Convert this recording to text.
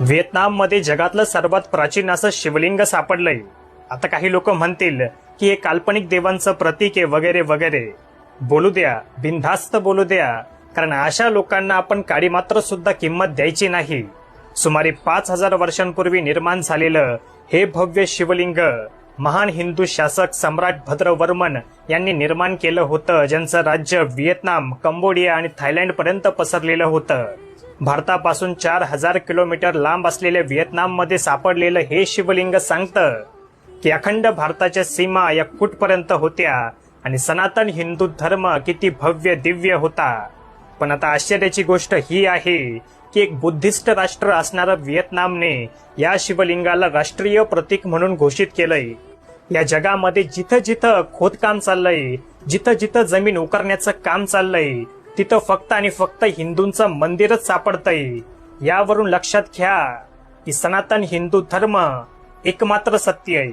व्हिएतनाममध्ये जगातलं सर्वात प्राचीन असं शिवलिंग सापडलंय. आता काही लोक म्हणतील की हे काल्पनिक देवांचं प्रतीक आहे वगैरे वगैरे. बोलू द्या बिनधास्त बोलू द्या कारण अशा लोकांना आपण काडी मात्र सुद्धा किंमत द्यायची नाही. सुमारे पाच हजार वर्षांपूर्वी निर्माण झालेलं हे भव्य शिवलिंग महान हिंदू शासक सम्राट भद्रवर्मन यांनी निर्माण केलं होतं ज्यांचं राज्य व्हिएतनाम कंबोडिया आणि थायलंड पर्यंत पसरलेलं होतं. भारतापासून चार हजार किलोमीटर लांब असलेल्या व्हिएतनाममध्ये सापडलेलं हे शिवलिंग सांगतं की अखंड भारताच्या सीमा या कुठपर्यंत होत्या आणि सनातन हिंदू धर्म किती भव्य दिव्य होता. पण आता आश्चर्याची गोष्ट ही आहे की एक बुद्धिस्ट राष्ट्र असणारं व्हिएतनामने या शिवलिंगाला राष्ट्रीय प्रतीक म्हणून घोषित केलंय. या जगामध्ये जिथं जिथं खोदकाम चाललंय जिथं जिथं जमीन उकरण्याचं काम चाललंय तिथं फक्त आणि फक्त हिंदूंचं मंदिरच सापडतंय. यावरून लक्षात घ्या की सनातन हिंदू धर्म एकमात्र सत्य आहे.